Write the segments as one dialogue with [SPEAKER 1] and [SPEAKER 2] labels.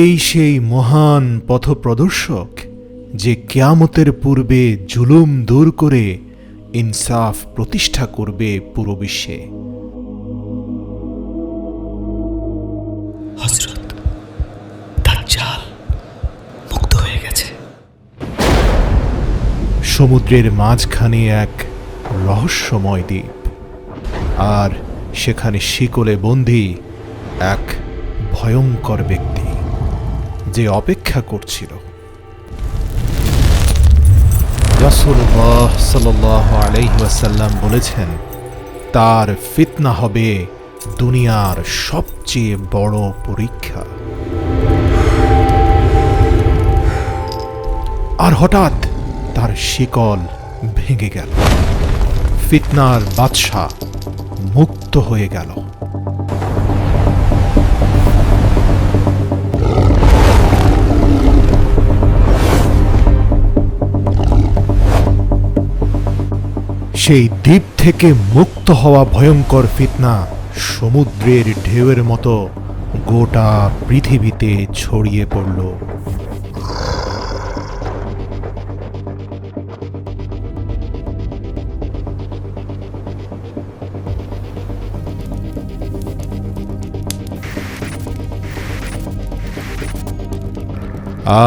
[SPEAKER 1] এই সেই মহান পথপ্রদর্শক যে কেয়ামতের পূর্বে জুলুম দূর করে ইনসাফ প্রতিষ্ঠা করবে পুরো বিশ্বে।
[SPEAKER 2] হজরত দাজ্জাল মুক্ত হয়ে গেছে।
[SPEAKER 1] সমুদ্রের মাঝখানে এক রহস্যময় দ্বীপ আর সেখানে শিকলে বন্দী এক ভয়ঙ্কর ব্যক্তি। যে অপেক্ষা করছিল। বলেছেন, তার ফিতনা হবে দুনিয়ার সবচেয়ে বড় পরীক্ষা। আর হঠাৎ তার শিকল ভেঙে গেল। ফিতনার বাদশাহ মুক্ত হয়ে গেল। সেই দ্বীপ থেকে মুক্ত হওয়া ভয়ঙ্কর ফিতনা সমুদ্রের ঢেউয়ের মতো গোটা পৃথিবীতে ছড়িয়ে পড়ল।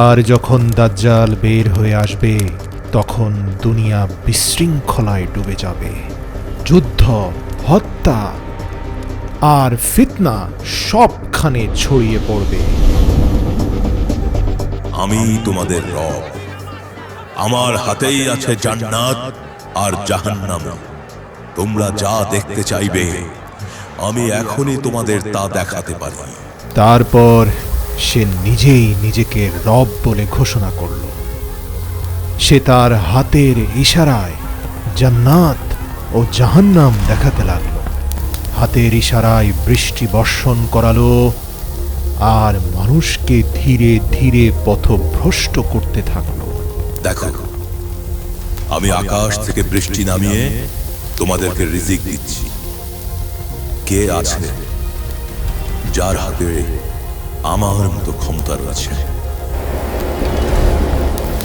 [SPEAKER 1] আর যখন দাজ্জাল বের হয়ে আসবে তখন দুনিয়া বিশৃঙ্খলায় ডুবে যাবে যুদ্ধ হত্যা আর ফিতনা সবখানে ছড়িয়ে পড়বে।
[SPEAKER 3] আমি তোমাদের রব। আমার হাতেই আছে জান্নাত আর জাহান্নাম। তোমরা যা দেখতে চাইবে আমি এখনই তোমাদের তা দেখাতে পারি।
[SPEAKER 1] তারপর সে নিজেই নিজেকে রব বলে ঘোষণা করল। সে তার হাতের ইশারায় জান্নাত ও জাহান্নাম দেখাতে লাগল। হাতের ইশারায় বৃষ্টি বর্ষণ করালো আর মানুষকে ধীরে ধীরে পথভ্রষ্ট করতে থাকল।
[SPEAKER 3] দেখো, আমি আকাশ থেকে বৃষ্টি নামিয়ে তোমাদেরকে রিজিক দিচ্ছি। কে আছে যার হাতে আমার মতো ক্ষমতা রয়েছে?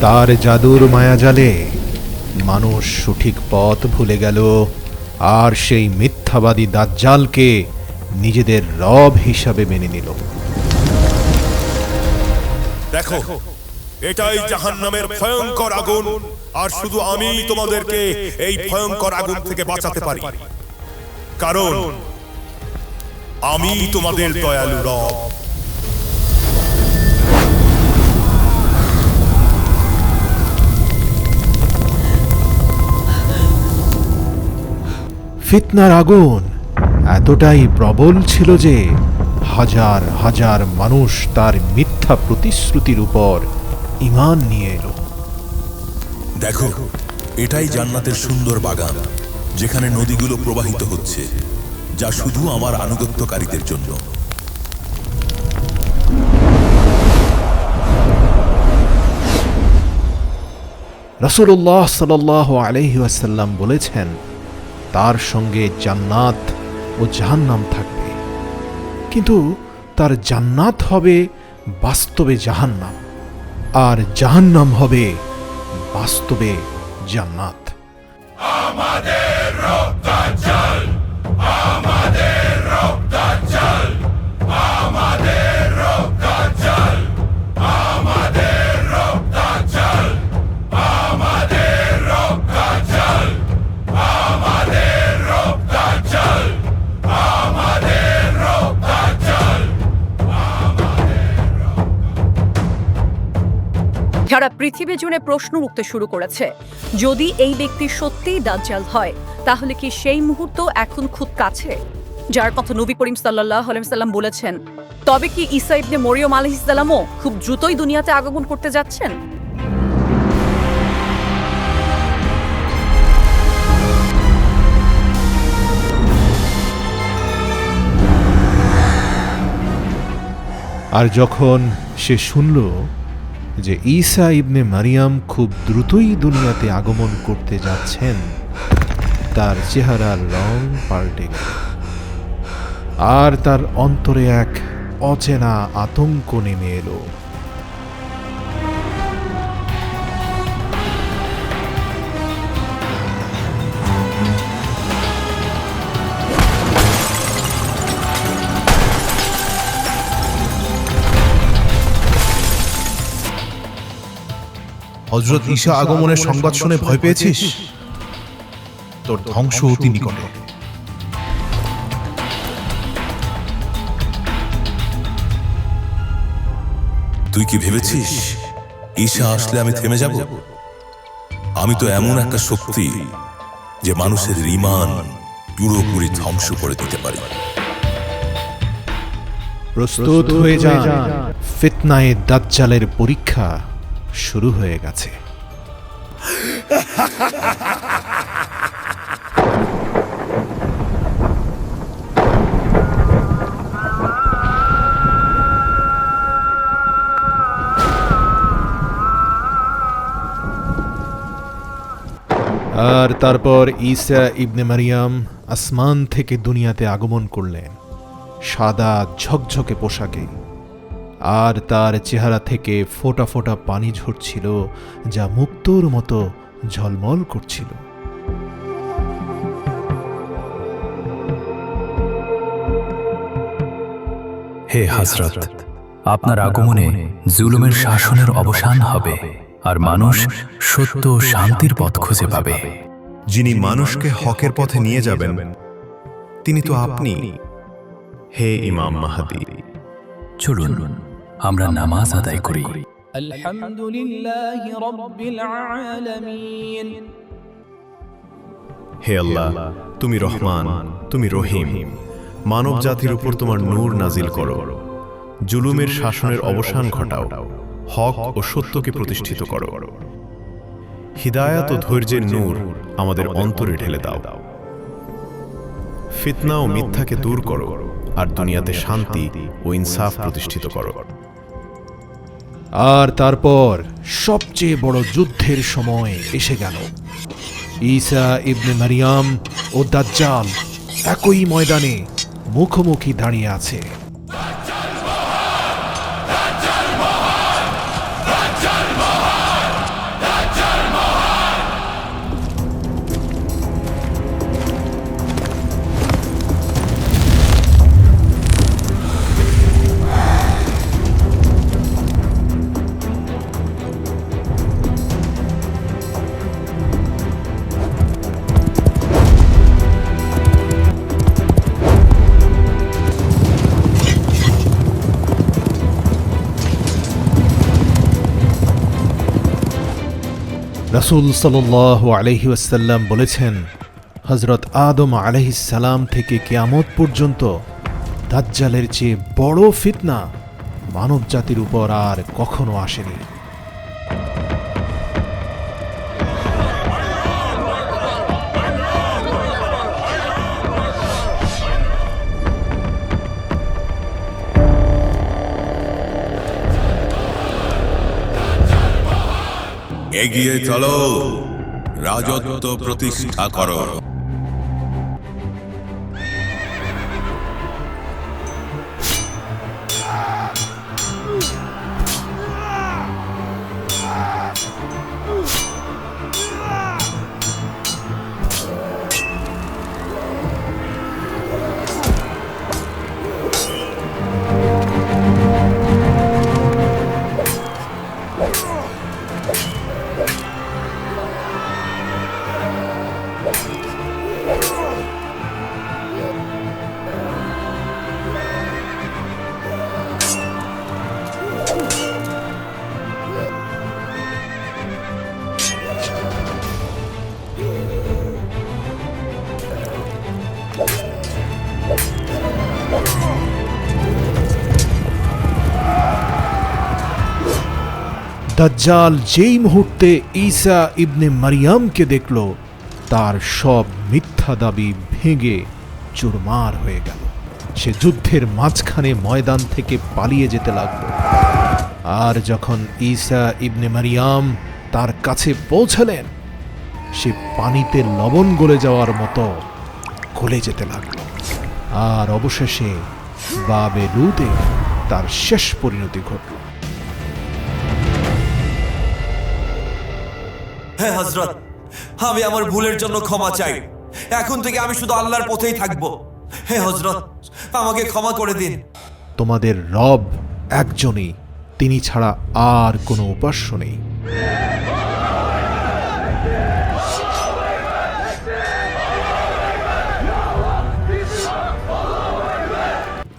[SPEAKER 1] তার জাদুর মায়াজালে মানুষ সঠিক পথ ভুলে গেল, আর সেই মিথ্যাবাদী দাজ্জালকে নিজেদের রব হিসাবে মেনে নিল।
[SPEAKER 3] দেখো, এটাই জাহান্নামের ভয়ঙ্কর আগুন, আর শুধু আমি তোমাদেরকে এই ভয়ঙ্কর আগুন থেকে বাঁচাতে পারি। কারণ আমি তোমাদের দয়ালু রব।
[SPEAKER 1] ফিতনার আগুন। এতটাই প্রবল ছিল যে হাজার হাজার মানুষ তার মিথ্যা প্রতিশ্রুতির উপর ইমান নিয়ে এলো।
[SPEAKER 3] দেখো এটাই জান্নাতের সুন্দর বাগান যেখানে নদীগুলো প্রবাহিত হচ্ছে যা শুধু আমার আনুগত্যকারীদের জন্য।
[SPEAKER 1] রসুল্লাহ সাল আলহি আসাল্লাম বলেছেন তার সঙ্গে জান্নাত ও জাহান্নাম থাকবে। কিন্তু তার জান্নাত হবে বাস্তবে জাহান্নাম, আর জাহান্নাম হবে বাস্তবে জান্নাত।
[SPEAKER 4] যারা পৃথিবী জুড়ে প্রশ্ন উঠতে শুরু করেছে। যদি এই ব্যক্তি সত্যিই দাজ্জাল হয়, তাহলে কি সেই মুহূর্ত এখন খুব কাছে? যার কথা নবী করিম সাল্লাহ সাল্লাম বলেছেন, তবে কি ঈসা ইবনে মরিয়ম আলহিসাল্লামও খুব দ্রুতই দুনিয়াতে আগমন করতে যাচ্ছেন?
[SPEAKER 1] আর যখন সে শুনল যে ঈসা ইবনে মারিয়াম খুব দ্রুতই দুনিয়াতে আগমন করতে যাচ্ছেন, তার চেহারার রং পাল্টে গেল। আর তার অন্তরে এক অচেনা আতঙ্ক নেমে এলো।
[SPEAKER 5] হজরত ঈশা আগমনের সংবাদ শুনে ভয় পেয়েছিস? তোর ধ্বংস অতি নিকটে।
[SPEAKER 3] তুই কি ভেবেছিস ঈশা আসলে আমি থেমে যাব? আমি তো এমন একটা শক্তি যে মানুষের রিমান পুরোপুরি ধ্বংস করে দিতে পারি।
[SPEAKER 1] প্রস্তুত হয়ে যান। ফিতনায়ে দাজ্জালের পরীক্ষা। শুরু হয়ে গেছে। আর তারপর ঈসা ইবনে মারিয়াম আসমান থেকে দুনিয়াতে আগমন করলেন। সাদা ঝকঝকে পোশাকে। আর তার চেহারা থেকে ফোটা ফোঁটা পানি ঝরছিল যা মুক্তোর মতো ঝলমল করছিল।
[SPEAKER 2] হে হজরত আপনার আগমনে জুলুমের শাসনের অবসান হবে আর মানুষ সত্য ও শান্তির পথ খুঁজে পাবে।
[SPEAKER 6] যিনি মানুষকে হকের পথে নিয়ে যাবেন তিনি তো আপনি। হে ইমাম মাহাদি
[SPEAKER 2] চলুন। আমরা নামাজ আদায় করি।
[SPEAKER 6] হে আল্লাহ তুমি রহমান তুমি রহিম। মানব জাতির উপর তোমার নূর নাজিল করো। জুলুমের শাসনের অবসান ঘটাও। হক ও সত্যকে প্রতিষ্ঠিত করো। হিদায়াত ও ধৈর্যের নূর আমাদের অন্তরে ঢেলে দাও। ফিতনা ও মিথ্যাকে দূর করো আর দুনিয়াতে শান্তি ও ইনসাফ প্রতিষ্ঠিত করো।
[SPEAKER 1] আর তারপর সবচেয়ে বড় যুদ্ধের সময় এসে গেল। ঈসা ইবনে মারিয়াম ও দাজ্জাল একই ময়দানে মুখোমুখি দাঁড়িয়ে আছে। রাসূল আলাইহি ওয়াসাল্লাম বলেছেন হজরত আদম আলাইহিসসালাম থেকে কেয়ামত পর্যন্ত দাজ্জালের চেয়ে বড় ফিতনা মানব জাতির উপর আর কখনো আসেনি।
[SPEAKER 3] এগিয়ে চলো। রাজত্ব প্রতিষ্ঠা করো।
[SPEAKER 1] দাজ্জাল যেই মুহূর্তে ঈসা ইবনে মারিয়ামকে দেখল, তার সব মিথ্যা দাবি ভেঙে চুরমার হয়ে গেল। সে যুদ্ধের মাঝখানে ময়দান থেকে পালিয়ে যেতে লাগল। আর যখন ঈসা ইবনে মারিয়াম তার কাছে পৌঁছালেন, সে পানিতে লবণ গলে যাওয়ার মতো গলে যেতে লাগল। আর অবশেষে বাবে লুতে তার শেষ পরিণতি ঘটল।
[SPEAKER 7] হ্যাঁ হজরত আমি আমার ভুলের জন্য ক্ষমা চাই। এখন থেকে আমি শুধু আল্লাহর পথেই থাকব। হে হজরত আমাকে ক্ষমা করে দিন।
[SPEAKER 1] তোমাদের রব একজনই তিনি ছাড়া আর কোনো উপাস্য নেই।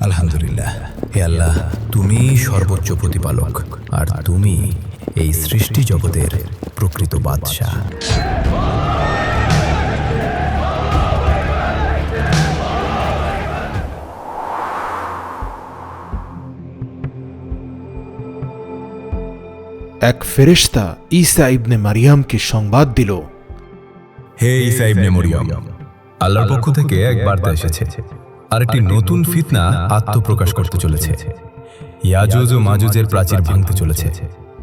[SPEAKER 2] আলহামদুলিল্লাহ। হে আল্লাহ তুমি সর্বোচ্চ প্রতিপালক আর তুমি এই সৃষ্টি জগতের প্রকৃত বাদশাহ।
[SPEAKER 1] এক ফেরেশতা ঈসা ইবনে মারিয়ামকে সংবাদ দিল।
[SPEAKER 2] হে ঈসা ইবনে মরিয়ম আল্লাহর পক্ষ থেকে এক বার্তা এসেছে। আর একটি নতুন ফিতনা আত্মপ্রকাশ করতে চলেছে। ইয়াজুজ ও মাজুজের প্রাচীর ভাঙতে চলেছে।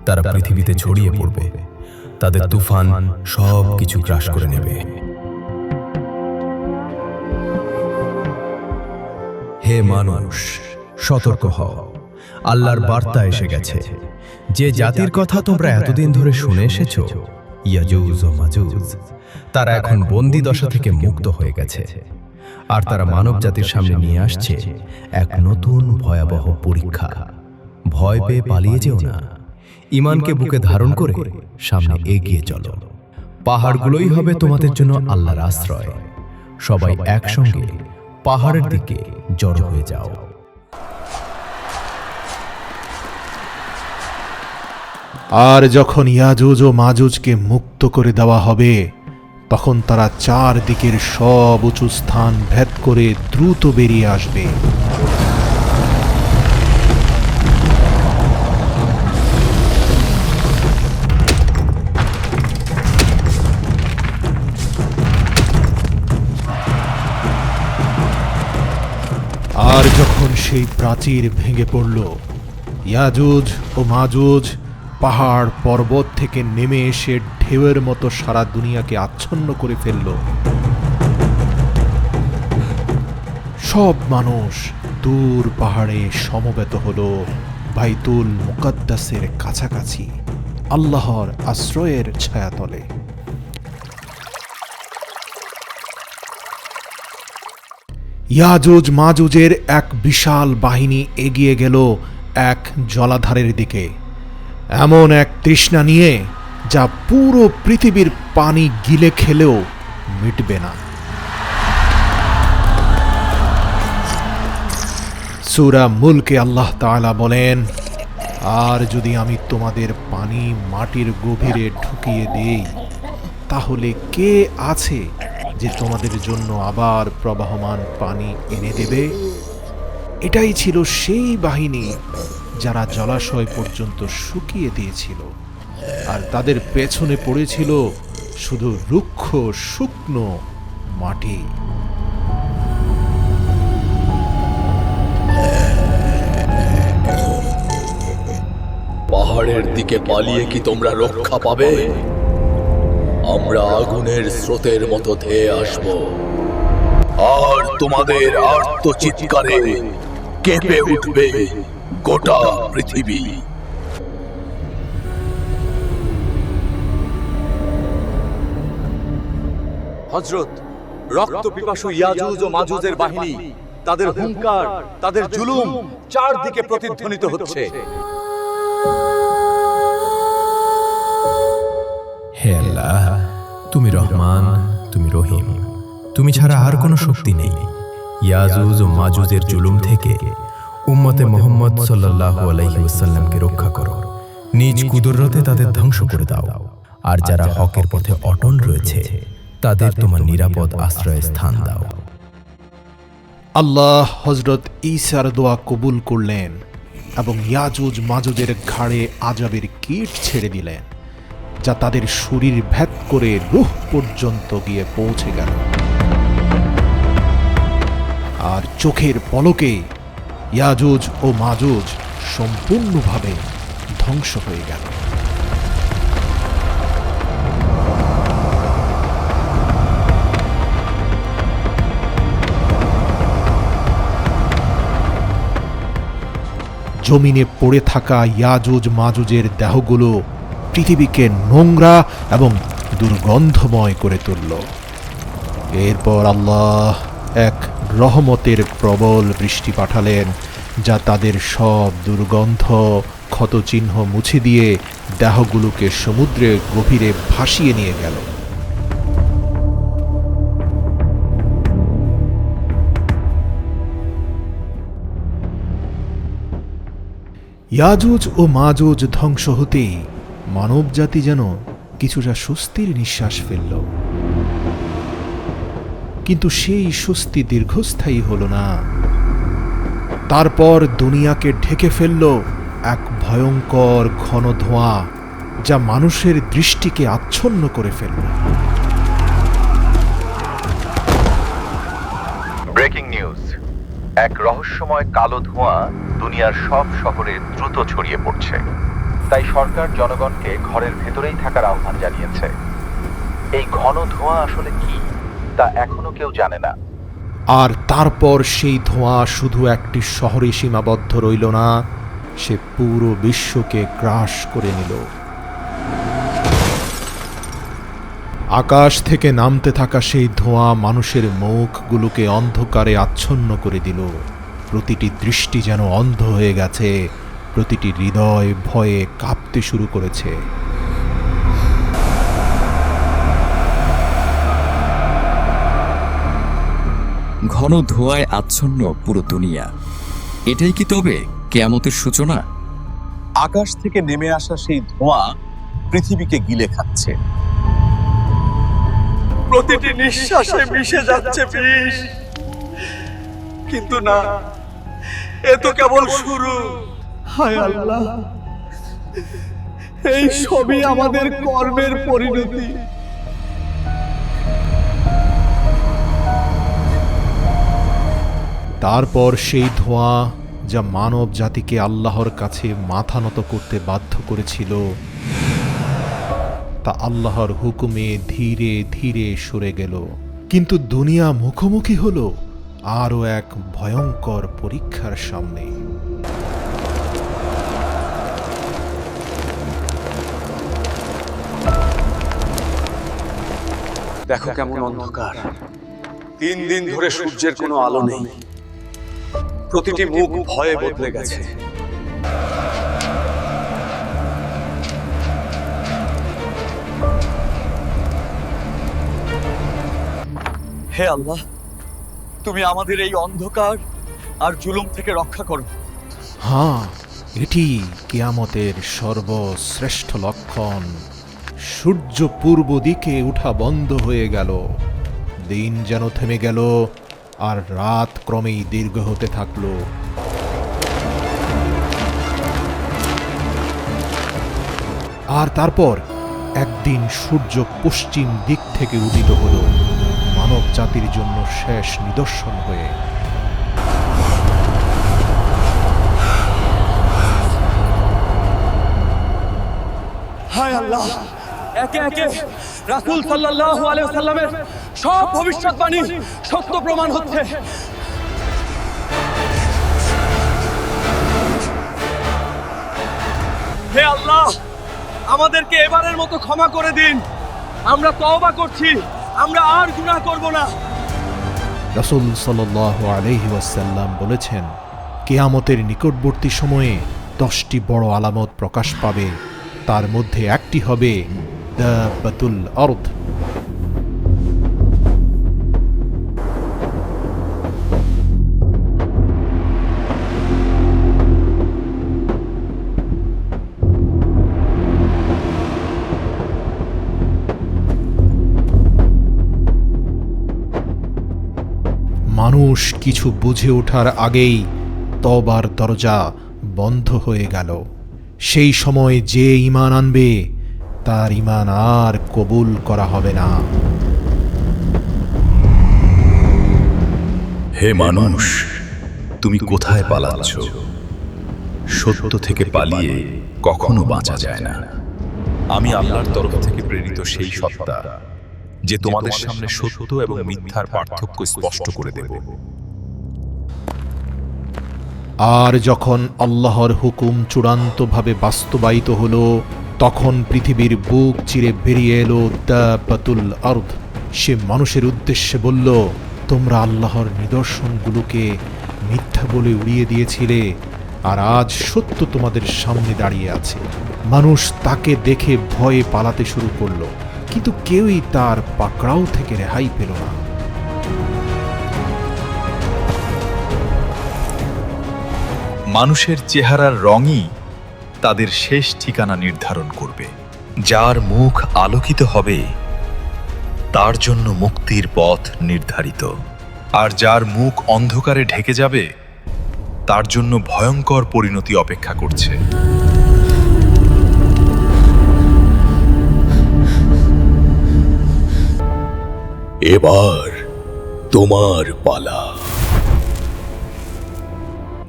[SPEAKER 2] তারা পৃথিবীতে ছড়িয়ে পড়বে। তাদের তুফান সব কিছু গ্রাস করে নেবে। হে মানুষ, সতর্ক হও। আল্লাহর বার্তা এসে গেছে। যে জাতির কথা তোমরা এতদিন ধরে শুনে এসেছ, ইয়াজুজ ও মাজুজ, তারা এখন বন্দি দশা থেকে মুক্ত হয়ে গেছে। আর তারা মানব জাতির সামনে নিয়ে আসছে এক নতুন ভয়াবহ পরীক্ষা। ভয় পেয়ে পালিয়ে যেও না। ইমানকে বুকে ধারণ করে সামনে এগিয়ে চলো। পাহাড়গুলোই হবে তোমাদের জন্য আল্লাহর আশ্রয়। সবাই একসঙ্গে পাহাড়ের দিকে জড়ো হয়ে যাও।
[SPEAKER 1] আর যখন ইয়াজুজ ও মাজুজকে মুক্ত করে দেওয়া হবে তখন তারা চার দিকের সব উঁচু স্থান ভেদ করে দ্রুত বেরিয়ে আসবে। আর যখন সেই প্রাচীর ভেঙে পড়ল ইয়াজুজ ও মাজুজ পাহাড় পর্বত থেকে নেমে এসে ঢেউয়ের মতো সারা দুনিয়াকে আচ্ছন্ন করে ফেলল। সব মানুষ দূর পাহাড়ে সমবেত হল বাইতুল মুকাদ্দাসের কাছাকাছি, আল্লাহর আশ্রয়ের ছায়াতলে। ইয়াজুজ মাজুজের এক বিশাল বাহিনী এগিয়ে গেল এক জলাধারের দিকে। এমন এক তৃষ্ণা নিয়ে যা পুরো পৃথিবীর পানি গিলে খেলেও মিটবে না। সুরা মুলকে আল্লাহ তাআলা বলেন, আর যদি আমি তোমাদের পানি মাটির গভীরে ঢুকিয়ে দেই, তাহলে কে আছে যে তোমাদের জন্য আবার প্রবাহমান পানি এনে দেবে, এটাই ছিল সেই বাহিনী যারা জলাশয় পর্যন্ত শুকিয়ে দিয়েছিল। আর তাদের পেছনে পড়েছিল শুধু রুক্ষ, শুকনো মাটি।
[SPEAKER 8] পাহাড়ের দিকে পালিয়ে কি তোমরা রক্ষা পাবে? আমরা আগুনের স্রোতের মতো ধেয়ে আসব। আর তোমাদের আর্ত চিৎকারে কেঁপে উঠবে গোটা পৃথিবী।
[SPEAKER 9] হজরত রক্ত পিপাসু ইয়াজুজ ও মাজুজের বাহিনী, তাদের হুঙ্কার, তাদের জুলুম চারদিকে প্রতিধ্বনিত হচ্ছে।
[SPEAKER 2] তুমি রহমান, তুমি রহিম। তুমি ছাড়া আর কোনো শক্তি নেই। ইয়াজুজ ও মাজুজের জুলুম থেকে উম্মতে মোহাম্মদ সাল্লাল্লাহু আলাইহি ওয়াসাল্লামকে রক্ষা করো। নিজ কুদরতে তাদের ধ্বংস করে দাও। আর যারা হকের পথে অটল রয়েছে, তাদের তোমার নিরাপদ আশ্রয়ে স্থান দাও।
[SPEAKER 1] আল্লাহ হজরত ঈসার দোয়া কবুল করলেন এবং ইয়াজুজ মাজুজের ঘাড়ে আজাবের কীট ছেড়ে দিলেন। যা তাদের শরীর ভেদ করে রুহ পর্যন্ত গিয়ে পৌঁছে গেল। আর চোখের পলকে ইয়াজুজ ও মাজুজ সম্পূর্ণভাবে ধ্বংস হয়ে গেল। জমিনে পড়ে থাকা ইয়াজুজ মাজুজের দেহগুলো পৃথিবীকে নোংরা এবং দুর্গন্ধময় করে তুলল। এরপর আল্লাহ এক রহমতের প্রবল বৃষ্টি পাঠালেন, যা তাদের সব দুর্গন্ধ, ক্ষতচিহ্ন মুছে দিয়ে দেহগুলোকে সমুদ্রের গভীরে ভাসিয়ে নিয়ে গেল। ইয়াজুজ ও মাজুজ ধ্বংস হতেই মানবজাতি যেন কিছুটা স্বস্তির নিঃশ্বাস ফেলল। কিন্তু সেই স্বস্তি দীর্ঘস্থায়ী হল না। তারপর দুনিয়াকে ঢেকে ফেলল এক ভয়ঙ্কর ঘন ধোঁয়া যা মানুষের দৃষ্টিকে আচ্ছন্ন করে ফেলল।
[SPEAKER 10] Breaking news. এক রহস্যময় কালো ধোঁয়া দুনিয়ার সব শহরে দ্রুত ছড়িয়ে পড়ছে। তাই সরকার জনগণকে ঘরের ভেতরেই থাকার আহ্বান জানিয়েছে। এই ঘন ধোঁয়া আসলে কি, তা এখনও কেউ জানে না।
[SPEAKER 1] আর তারপর সেই ধোঁয়া শুধু একটি শহরে সীমাবদ্ধ রইল না, সে পুরো বিশ্বকে গ্রাস করে নিল। আকাশ থেকে নামতে থাকা সেই ধোঁয়া মানুষের মুখগুলোকে অন্ধকারে আচ্ছন্ন করে দিল। প্রতিটি দৃষ্টি যেন অন্ধ হয়ে গেছে। প্রতিটি হৃদয় ভয়ে কাঁপতে শুরু করেছে।
[SPEAKER 11] ঘন ধোঁয়ায় আচ্ছন্ন পুরো দুনিয়া। এটাই কি তবে কেয়ামতের সূচনা?
[SPEAKER 9] আকাশ থেকে নেমে আসা সেই ধোঁয়া পৃথিবীকে গিলে খাচ্ছে।
[SPEAKER 7] প্রতিটি নিঃশ্বাসে মিশে যাচ্ছে বিষ। কিন্তু না এ তো কেবল শুরু। হায় আল্লাহ। এই সবই আমাদের কর্মের পরিণতি।
[SPEAKER 1] তারপর সেই ধোঁয়া যা মানব জাতিকে আল্লাহর কাছে মাথা নত করতে বাধ্য করেছিল তা আল্লাহর হুকুমে ধীরে ধীরে সরে গেল। কিন্তু দুনিয়া মুখোমুখি হলো আরও এক ভয়ঙ্কর পরীক্ষার সামনে।
[SPEAKER 9] দেখো কেমন অন্ধকার। তিন দিন ধরে সূর্যের কোনো আলো নেই। প্রতিটি মুখ ভয়ে বদলে গেছে।
[SPEAKER 7] হে আল্লাহ তুমি আমাদের এই অন্ধকার আর জুলুম থেকে রক্ষা করো।
[SPEAKER 1] হ্যাঁ এটি কেয়ামতের সর্বশ্রেষ্ঠ লক্ষণ। সূর্য পূর্ব দিকে উঠা বন্ধ হয়ে গেল। দিন যেন থেমে গেল আর রাত ক্রমেই দীর্ঘ হতে থাকল। আর তারপর একদিন সূর্য পশ্চিম দিক থেকে উদিত হলো, মানব জাতির জন্য শেষ নিদর্শন হয়ে।
[SPEAKER 7] হায় আল্লাহ! একে একে রাসূল সাল্লাল্লাহু আলাইহি সাল্লামের সব ভবিষ্যৎবাণী সত্য প্রমাণ হচ্ছে। হে আল্লাহ, আমাদেরকে এবারের মতো ক্ষমা করে দিন। আমরা তওবা করছি, আমরা আর গুনাহ করব না।
[SPEAKER 1] রসুল সাল্লাহ আলহি ওয়াসাল্লাম বলেছেন, কেয়ামতের নিকটবর্তী সময়ে দশটি বড় আলামত প্রকাশ পাবে, তার মধ্যে একটি হবে বাতুল অর্ধ মানুষ কিছু বুঝে ওঠার আগেই তবার দরজা বন্ধ হয়ে গেল। সেই সময় যে ইমান আনবে তার ইমান আর কবুল করা হবে না।
[SPEAKER 8] হে মানুষ তুমি কোথায় পালাচ্ছ? সত্য থেকে পালিয়ে কখনো বাঁচা যায় না। আমি আল্লাহর তরফ থেকে প্রেরিত সেই সত্তা যে তোমাদের সামনে সত্য এবং মিথ্যার পার্থক্য স্পষ্ট করে দেব।
[SPEAKER 1] আর যখন আল্লাহর হুকুম চূড়ান্তভাবে বাস্তবায়িত হলো তখন পৃথিবীর বুক চিরে বেরিয়ে এলো দাবাতুল আর্দ। সে মানুষের উদ্দেশ্যে বলল, তোমরা আল্লাহর নিদর্শনগুলোকে মিথ্যা বলে উড়িয়ে দিয়েছিলে, আর আজ সত্য তোমাদের সামনে দাঁড়িয়ে আছে। মানুষ তাকে দেখে ভয়ে পালাতে শুরু করল, কিন্তু কেউই তার পাকড়াও থেকে রেহাই পেল না।
[SPEAKER 5] মানুষের চেহারার রঙই তাদের শেষ ঠিকানা নির্ধারণ করবে, যার মুখ আলোকিত হবে, তার জন্য মুক্তির পথ নির্ধারিত। আর যার মুখ অন্ধকারে ঢেকে যাবে, তার জন্য ভয়ঙ্কর পরিণতি অপেক্ষা করছে।
[SPEAKER 8] এবার তোমার পালা।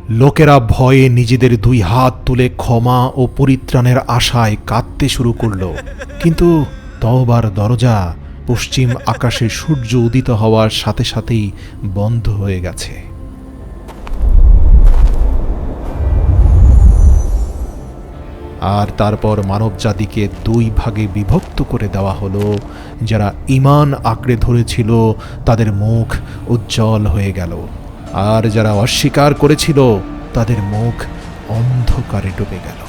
[SPEAKER 1] লোকেরা ভয়ে নিজেদের দুই হাত তুলে ক্ষমা ও পরিত্রাণের আশায় কাঁদতে শুরু করল। কিন্তু তওবার দরজা পশ্চিম আকাশে সূর্য উদিত হওয়ার সাথে সাথেই বন্ধ হয়ে গেছে। আর তারপর মানবজাতিকে দুই ভাগে বিভক্ত করে দেওয়া হলো, যারা ইমান আঁকড়ে ধরেছিল, তাদের মুখ উজ্জ্বল হয়ে গেল। আর যারা অস্বীকার করেছিল, তাদের মুখ অন্ধকারে ডুবে গেল।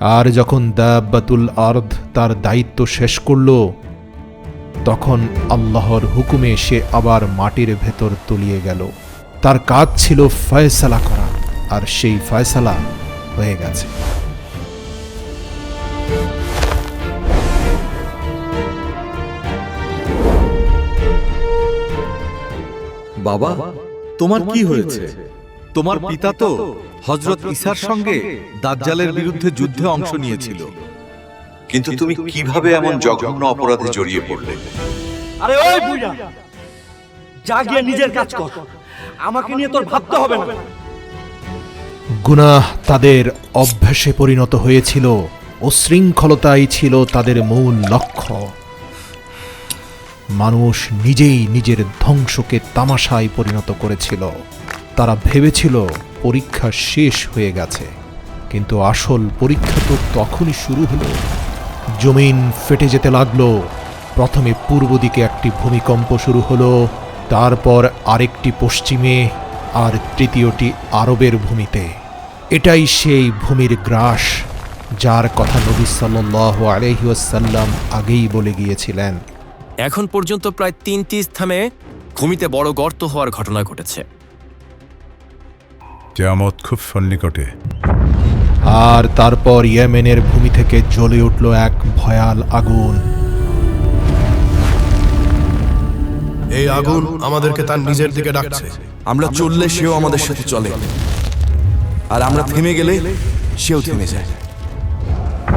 [SPEAKER 1] আর যখন দাব্বাতুল আর্দ তার দায়িত্ব শেষ করল, তখন আল্লাহর হুকুমে সে আবার মাটির ভেতর তলিয়ে গেল। তার কাজ ছিল ফয়সালা করা, আর সেই ফয়সালা হয়ে গেছে।
[SPEAKER 9] বাবা তোমার কি হয়েছে? তোমার পিতা তো হজরত ঈসার সঙ্গে দাজ্জালের বিরুদ্ধে যুদ্ধে অংশ নিয়েছিল।
[SPEAKER 12] কিন্তু তুমি কীভাবে এমন জঘন্য অপরাধে জড়িয়ে পড়লে?
[SPEAKER 13] আরে ওই বুইরা যা গিয়ে নিজের কাজ কর। আমাকে নিয়ে তোর ভাবতে হবে না।
[SPEAKER 1] গুনাহ তাদের অভ্যাসে পরিণত হয়েছিল ও শৃঙ্খলতাই ছিল তাদের মূল লক্ষ্য। মানুষ নিজেই নিজের ধ্বংসকে তামাশায় পরিণত করেছিল। তারা ভেবেছিল পরীক্ষা শেষ হয়ে গেছে। কিন্তু আসল পরীক্ষা তো তখনই শুরু হলো। জমিন ফেটে যেতে লাগল। প্রথমে পূর্ব দিকে একটি ভূমিকম্প শুরু হলো, তারপর আরেকটি পশ্চিমে, আর তৃতীয়টি আরবের ভূমিতে। এটাই সেই ভূমির গ্রাস, যার কথা নবী সাল্লাহ আলহিউসাল্লাম আগেই বলে গিয়েছিলেন।
[SPEAKER 14] এখন পর্যন্ত প্রায় তিনটি স্থানে ভূমিতে বড় গর্ত হওয়ার ঘটনা ঘটেছে।
[SPEAKER 3] কেয়ামত খুব সন্নিকটে।
[SPEAKER 1] আর তারপর ইয়েমেনের ভূমি থেকে জ্বলে উঠল এক ভয়াল আগুন।
[SPEAKER 15] এই আগুন আমাদেরকে তার নিজের দিকে ডাকছে।
[SPEAKER 7] আমরা চললে সেও আমাদের সাথে চলে। আর আমরা থেমে গেলে সেও থেমে যায়।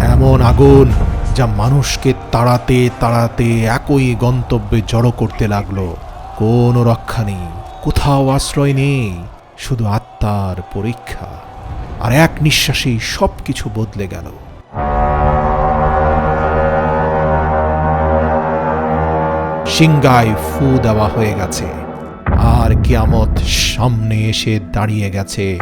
[SPEAKER 1] এমন আগুন যা মানুষকে তাড়াতে তাড়াতে একই গন্তব্যে জড়ো করতে লাগল। কোনো রক্ষা নেই, কোথাও আশ্রয় নেই, শুধু আত্মার পরীক্ষা। আর এক নিঃশ্বাসেই সব কিছু বদলে গেল। সিংগায় ফু দেওয়া হয়ে গেছে। আর কিয়ামত সামনে এসে দাঁড়িয়ে গেছে।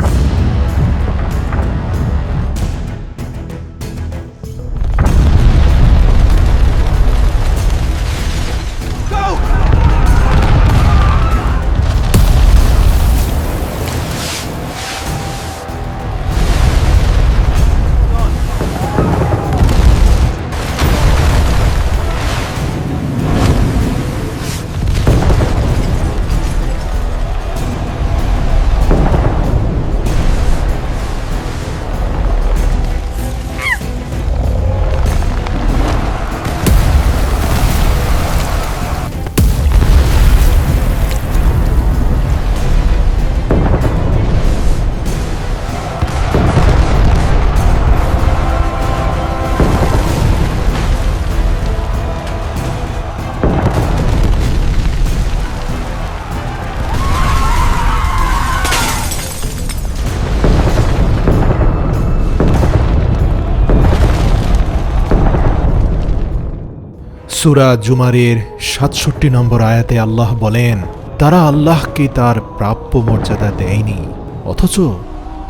[SPEAKER 1] সুরা জুমারের সাতষট্টি নম্বর আয়াতে আল্লাহ বলেন, তারা আল্লাহকে তার প্রাপ্য মর্যাদা দেয়নি, অথচ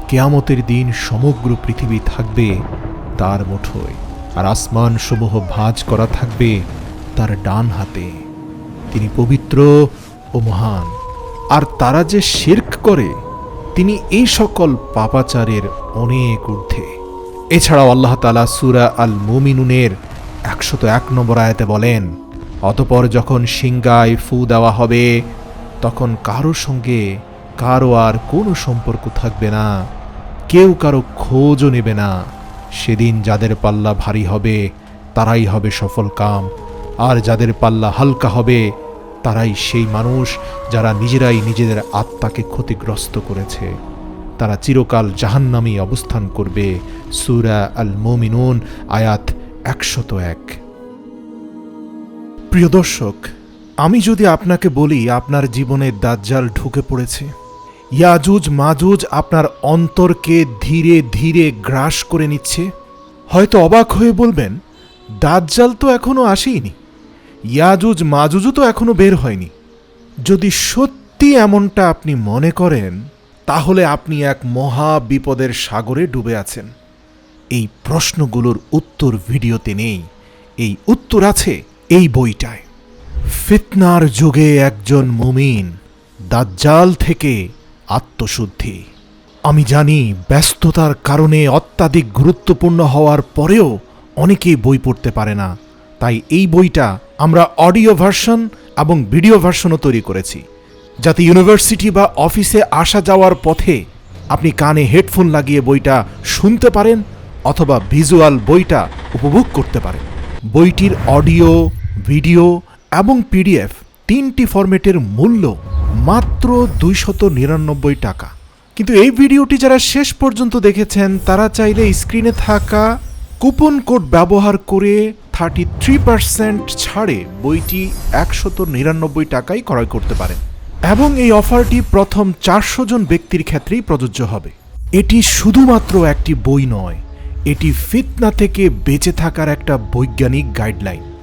[SPEAKER 1] কেয়ামতের দিন সমগ্র পৃথিবী থাকবে তার মুঠোয়, আর আসমান সমূহ ভাঁজ করা থাকবে তার ডান হাতে। তিনি পবিত্র ও মহান, আর তারা যে শির্ক করে, তিনি এই সকল পাপাচারের অনেক ঊর্ধ্বে। এছাড়াও আল্লাহ তালা সুরা আল মুমিনুনের একশত এক নম্বর আয়াতে বলেন, অতপর যখন সিংগায় ফু দেওয়া হবে, তখন কারও সঙ্গে কারও আর কোনো সম্পর্ক থাকবে না। কেউ কারও খোঁজও নেবে না। সেদিন যাদের পাল্লা ভারী হবে, তারাই হবে সফল কাম। আর যাদের পাল্লা হালকা হবে, তারাই সেই মানুষ যারা নিজেরাই নিজেদের আত্মাকে ক্ষতিগ্রস্ত করেছে। তারা চিরকাল জাহান্নামী অবস্থান করবে। সুরা আল মোমিনুন আয়াত একশত এক। প্রিয় দর্শক, আমি যদি আপনাকে বলি আপনার জীবনে দাজ্জাল ঢুকে পড়েছে, ইয়াজুজ মাজুজ আপনার অন্তরকে ধীরে ধীরে গ্রাস করে নিচ্ছে, হয়তো অবাক হয়ে বলবেন, দাজ্জাল তো এখনও আসেইনি, ইয়াজুজ মাজুজও তো এখনও বের হয়নি। যদি সত্যি এমনটা আপনি মনে করেন, তাহলে আপনি এক মহা বিপদের সাগরে ডুবে আছেন। এই প্রশ্নগুলোর উত্তর ভিডিওতে নেই। এই উত্তর আছে এই বইটায়। ফিতনার যুগে একজন মুমিন দাজ্জাল থেকে আত্মশুদ্ধি। আমি জানি ব্যস্ততার কারণে অত্যাধিক গুরুত্বপূর্ণ হওয়ার পরেও অনেকেই বই পড়তে পারে না। তাই এই বইটা আমরা অডিও ভার্সন এবং ভিডিও ভার্সনও তৈরি করেছি। যাতে ইউনিভার্সিটি বা অফিসে আসা যাওয়ার পথে আপনি কানে হেডফোন লাগিয়ে বইটা শুনতে পারেন অথবা ভিজুয়াল বইটা উপভোগ করতে পারে বইটির অডিও, ভিডিও এবং পিডিএফ তিনটি ফরম্যাটের মূল্য মাত্র দুইশত নিরানব্বই টাকা। কিন্তু এই ভিডিওটি যারা শেষ পর্যন্ত দেখেছেন, তারা চাইলে স্ক্রিনে থাকা কুপন কোড ব্যবহার করে থার্টি থ্রি পার্সেন্ট ছাড়ে বইটি একশত নিরানব্বই টাকায় ক্রয় করতে পারেন। এবং এই অফারটি প্রথম চারশো জন ব্যক্তির ক্ষেত্রেই প্রযোজ্য হবে। এটি শুধুমাত্র একটি বই নয় এটি ফিতনা থেকে বেঁচে থাকার একটা বৈজ্ঞানিক গাইডলাইন